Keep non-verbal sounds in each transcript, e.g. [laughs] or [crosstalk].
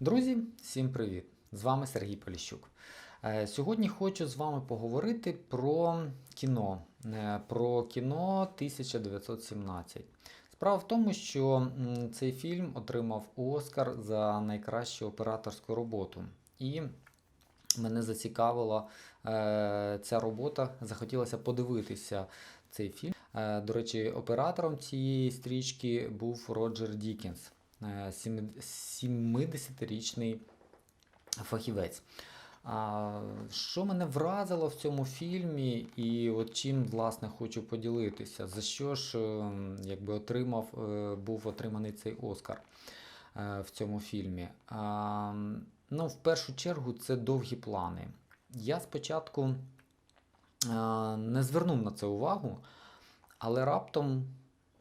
Друзі, всім привіт! З вами Сергій Поліщук. Е, Сьогодні хочу з вами поговорити про кіно, е, про кіно 1917. Справа в тому, що цей фільм отримав Оскар за найкращу операторську роботу. І мене зацікавила е, ця робота, захотілося подивитися цей фільм. До речі, оператором цієї стрічки був Роджер Дікінс, 70-річний фахівець. А, що мене вразило в цьому фільмі, і от чим власне хочу поділитися, за що ж е, якби отримав, е, був отриманий цей Оскар е, в цьому фільмі. Ну, в першу чергу, це довгі плани. Я спочатку е, не звернув на це увагу, але раптом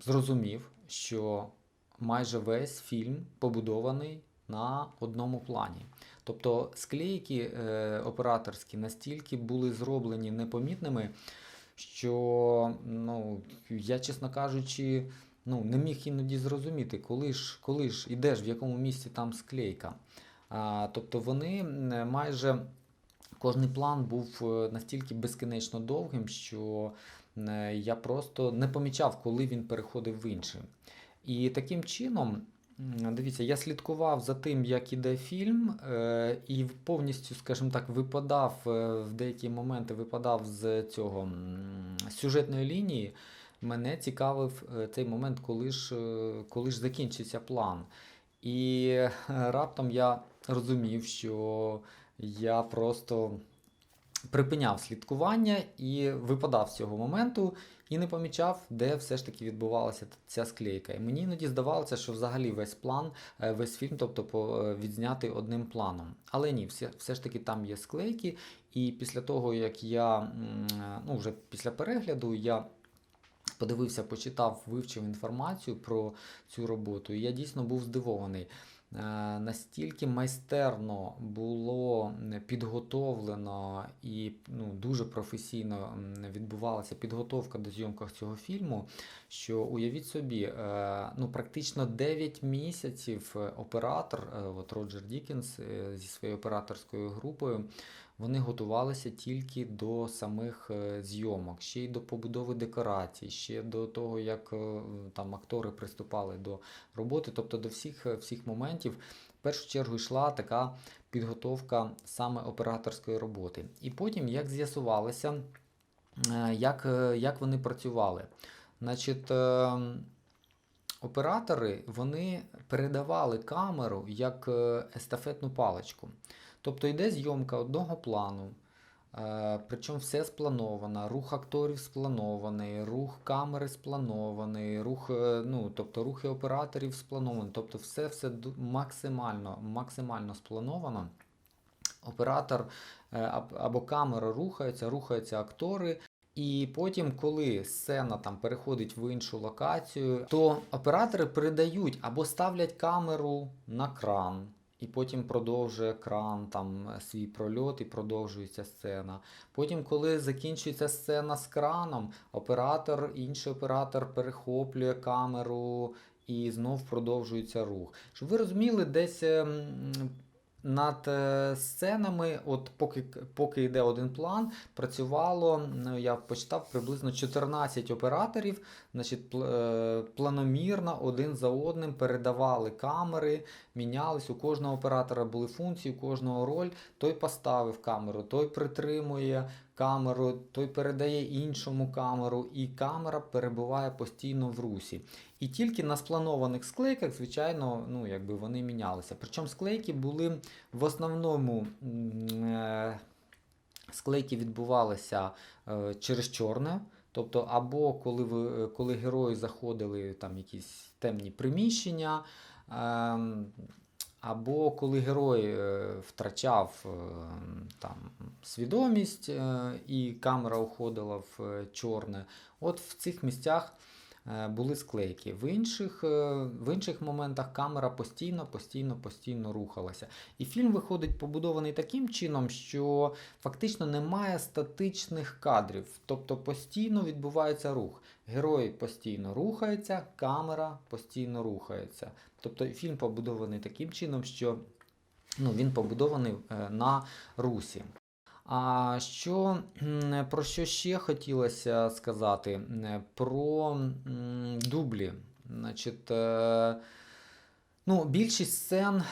зрозумів, що майже весь фільм побудований на одному плані. Тобто склейки е, операторські настільки були зроблені непомітними, що ну, я, чесно кажучи, ну, не міг іноді зрозуміти, коли ж, коли ж ідеш, в якому місці там склейка. А, тобто вони майже кожний план був е, настільки безкінечно довгим, що е, я просто не помічав, коли він переходив в інший. І таким чином, дивіться, я слідкував за тим, як іде фільм, е, і повністю, скажімо так, випадав е, в деякі моменти випадав з цього сюжетної лінії. Мене цікавив е, цей момент, коли ж, коли ж закінчиться план. І раптом я розумів, що я просто припиняв слідкування і випадав з цього моменту і не помічав, де все ж таки відбувалася ця склейка. І мені іноді здавалося, що взагалі весь план, е, весь фільм, тобто е, відзнятий одним планом. Але ні, все, все ж таки там є склейки. І після того, як я е, ну, вже після перегляду, я подивився, почитав, вивчив інформацію про цю роботу, і я дійсно був здивований. Е, Настільки майстерно було підготовлено і ну, дуже професійно відбувалася підготовка до зйомках цього фільму, що уявіть собі, е, ну, практично 9 місяців е, оператор, от Роджер Дікінс зі своєю операторською групою, вони готувалися тільки до самих е, зйомок, ще й до побудови декорацій, ще до того, як е, там актори приступали до роботи, тобто до всіх, е, всіх моментів. В першу чергу йшла така підготовка саме операторської роботи. І потім, як з'ясувалося, як, як вони працювали. Значить, оператори вони передавали камеру як естафетну паличку. Тобто йде зйомка одного плану, е, причому все сплановано, рух акторів спланований, рух камери спланований, рух, е, ну, тобто рухи операторів сплановані, тобто все, все максимально, максимально сплановано. Оператор е, або камера рухається, рухаються актори. І потім, коли сцена там переходить в іншу локацію, то оператори передають або ставлять камеру на кран, і потім продовжує кран там е, свій прольот і продовжується сцена. Потім, коли закінчується сцена з краном, оператор, інший оператор перехоплює камеру і знов продовжується рух. Щоб ви розуміли, десь. Над е, сценами, от поки, поки йде один план, працювало, ну, я почитав приблизно 14 операторів, значить, е, планомірно один за одним передавали камери, мінялись. У кожного оператора були функції, у кожного роль. Той поставив камеру, той притримує камеру, той передає іншому камеру, і камера перебуває постійно в русі. І тільки на спланованих склейках, звичайно, ну, якби вони мінялися. Причому склейки були в основному е, склейки відбувалися е, через чорне. Тобто, або коли, ви, е, коли герої заходили там якісь темні приміщення, ем, або коли герой е, втрачав е, там, свідомість е, і камера уходила в чорне. От в цих місцях були склейки. В інших, е, в інших моментах камера постійно, постійно, постійно рухалася. І фільм виходить побудований таким чином, що фактично немає статичних кадрів, тобто постійно відбувається рух. Герой постійно рухається, камера постійно рухається. Тобто фільм побудований таким чином, що ну, він побудований е, на Русі. А що про що ще хотілося сказати? Про дублі. Значить, е, ну, більшість сцен,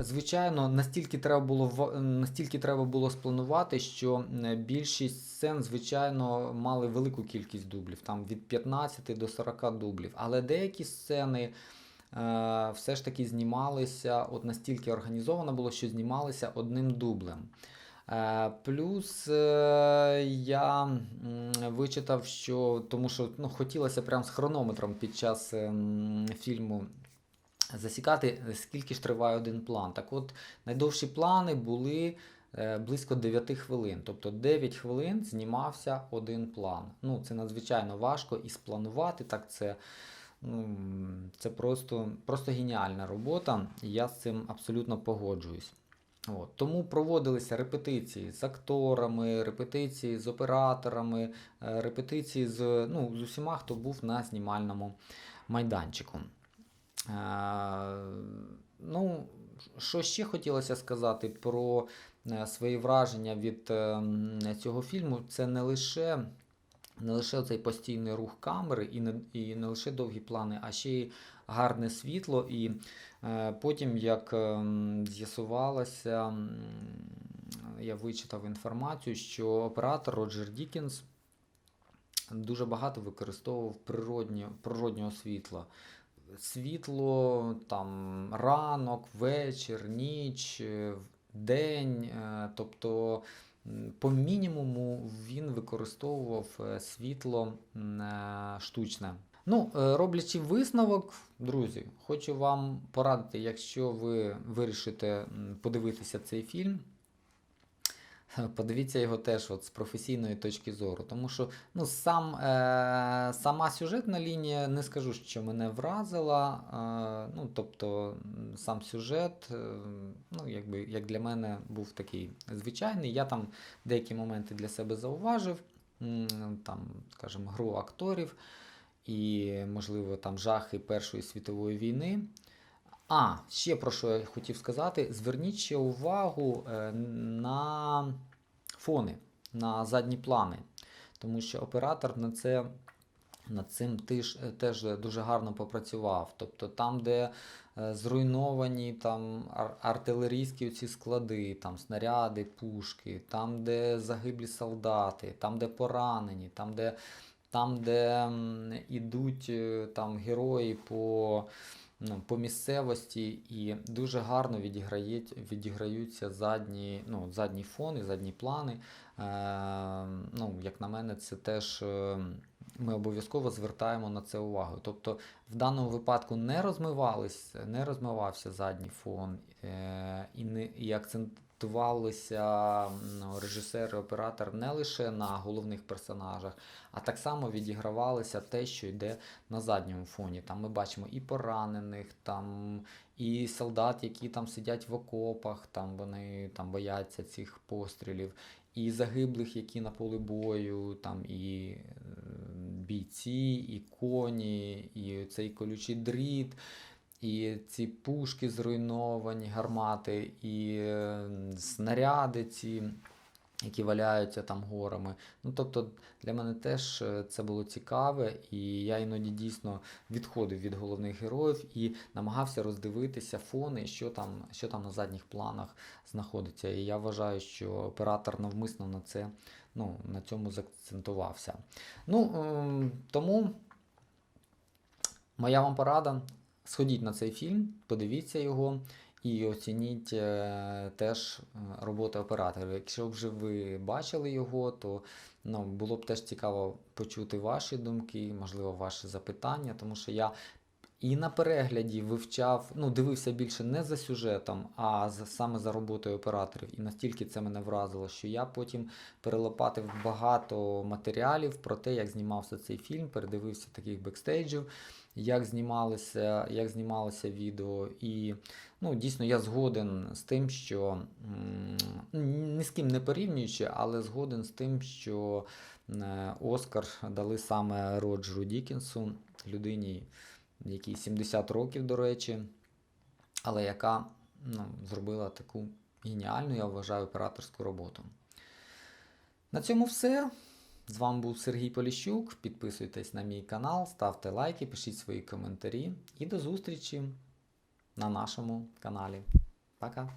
звичайно, настільки треба було настільки треба було спланувати, що більшість сцен, звичайно, мали велику кількість дублів, там від 15 до 40 дублів. Але деякі сцени е, все ж таки знімалися, от настільки організовано було, що знімалися одним дублем. Е, Плюс е, я вичитав, що тому що ну, хотілося прям з хронометром під час ем, фільму засікати, скільки ж триває один план. Так от, найдовші плани були е, близько 9 хвилин. Тобто 9 хвилин знімався один план. Ну, це надзвичайно важко і спланувати так це. Ну, це просто, просто геніальна робота, я з цим абсолютно погоджуюсь. От. Тому проводилися репетиції з акторами, репетиції з операторами, е, репетиції з, ну, з усіма, хто був на знімальному майданчику. Е, ну, що ще хотілося сказати про е, свої враження від е, цього фільму, це не лише, не лише цей постійний рух камери і не, і не лише довгі плани, а ще й гарне світло. І е, потім, як ем, з'ясувалося, я вичитав інформацію, що оператор Роджер Дікінс дуже багато використовував природнє, природнього світла. Світло, там ранок, вечір, ніч, е, день. е, Тобто, по мінімуму він використовував е, світло е, штучне. Ну, е, роблячи висновок, друзі, хочу вам порадити, якщо ви вирішите подивитися цей фільм. [laughs] Подивіться його теж от з професійної точки зору. Тому що ну, сам, е, сама сюжетна лінія не скажу, що мене вразила. Е, ну, тобто, сам сюжет, е, ну, якби, як для мене, був такий звичайний. Я там деякі моменти для себе зауважив, там, скажімо, гру акторів і, можливо, там жахи Першої світової війни. А, ще про що я хотів сказати: зверніть ще увагу е, на фони, на задні плани. Тому що оператор на це, над цим теж, теж дуже гарно попрацював. Тобто там, де е, зруйновані там, ар- артилерійські ці склади, там, снаряди, пушки, там, де загиблі солдати, там, де поранені, там, де, там, де м, ідуть е, там, герої по ну, по місцевості і дуже гарно відіграють, відіграються задні, ну, задні фони, задні плани. Е, ну, як на мене, це теж е, ми обов'язково звертаємо на це увагу. Тобто в даному випадку не розмивались, не розмивався задній фон е, і, не, і акцентувалися ну, режисер і оператор не лише на головних персонажах, а так само відігравалося те, що йде на задньому фоні. Там ми бачимо і поранених, там і солдат, які там сидять в окопах, там вони там бояться цих пострілів, і загиблих, які на полі бою, там і е, бійці, і коні, і цей колючий дріт. І ці пушки зруйновані, гармати, і е, снаряди ці, які валяються там горами. Ну, тобто для мене теж е, це було цікаве, і я іноді дійсно відходив від головних героїв і намагався роздивитися фони, що там, що там на задніх планах знаходиться. І я вважаю, що оператор навмисно на це, ну, на цьому заакцентувався. Ну, ем, тому моя вам порада. Сходіть на цей фільм, подивіться його і оцініть е, теж е, роботи оператора. Якщо вже ви бачили його, то ну, було б теж цікаво почути ваші думки, можливо, ваші запитання, тому що я і на перегляді вивчав, ну, дивився більше не за сюжетом, а за, саме за роботою операторів. І настільки це мене вразило, що я потім перелопатив багато матеріалів про те, як знімався цей фільм, передивився таких бекстейджів як знімалося, як знімалося відео. І ну, дійсно я згоден з тим, що ні з ким не порівнюючи, але згоден з тим, що е, Оскар дали саме Роджеру Дікінсу, людині, якій 70 років, до речі, але яка ну, зробила таку геніальну, я вважаю, операторську роботу. На цьому все. З вами був Сергій Поліщук. Підписуйтесь на мій канал, ставте лайки, пишіть свої коментарі і до зустрічі на нашому каналі. Пока!